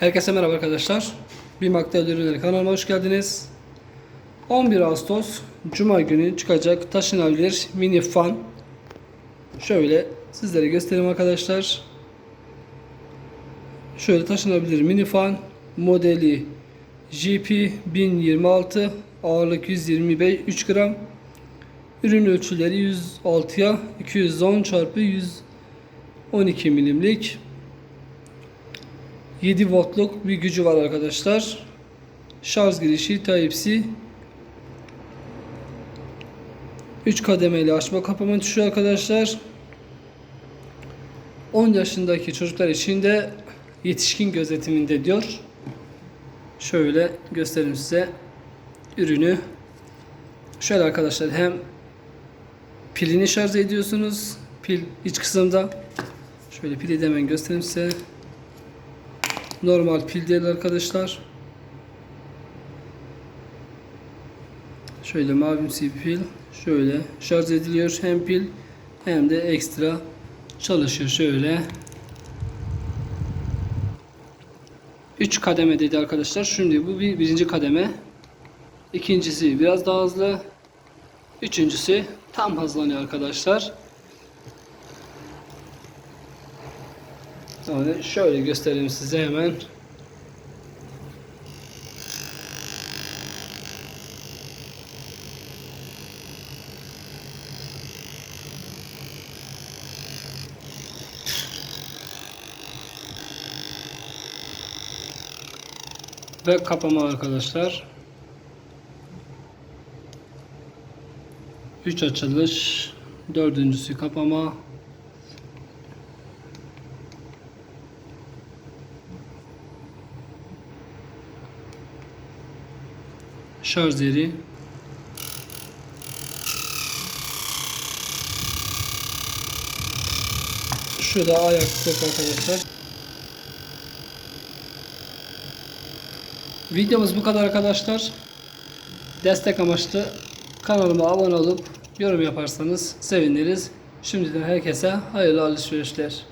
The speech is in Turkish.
Herkese merhaba arkadaşlar. Bir Maktel Ürünleri kanalıma hoş geldiniz. 11 Ağustos Cuma günü çıkacak taşınabilir mini fan. Şöyle sizlere göstereyim arkadaşlar. Şöyle taşınabilir mini fan modeli JP 1026 ağırlık 125 3 gram ürün ölçüleri 106'ya 210 çarpı 112 milimlik 7 voltluk bir gücü var arkadaşlar. Şarj girişi Type-C 3 kademeli açma kapama tuşu arkadaşlar. 10 yaşındaki çocuklar için de yetişkin gözetiminde diyor. Şöyle göstereyim size ürünü. Şöyle arkadaşlar hem pilini şarj ediyorsunuz. Pil iç kısımda. Şöyle pili hemen göstereyim size. Normal pil değil arkadaşlar. Şöyle mavimsi bir pil. Şöyle şarj ediliyor. Hem pil hem de ekstra çalışıyor. Şöyle. 3 kademe dedi arkadaşlar. Şimdi bu bir birinci kademe. İkincisi biraz daha hızlı. Üçüncüsü tam hızlanıyor arkadaşlar. Yani şöyle göstereyim size hemen. Ve kapama arkadaşlar. 3 açılış, dördüncüsü kapama. Şarj yeri. Şurada ayak yok arkadaşlar. Videomuz bu kadar arkadaşlar. Destek amaçlı kanalıma abone olup yorum yaparsanız seviniriz. Şimdiden herkese hayırlı alışverişler.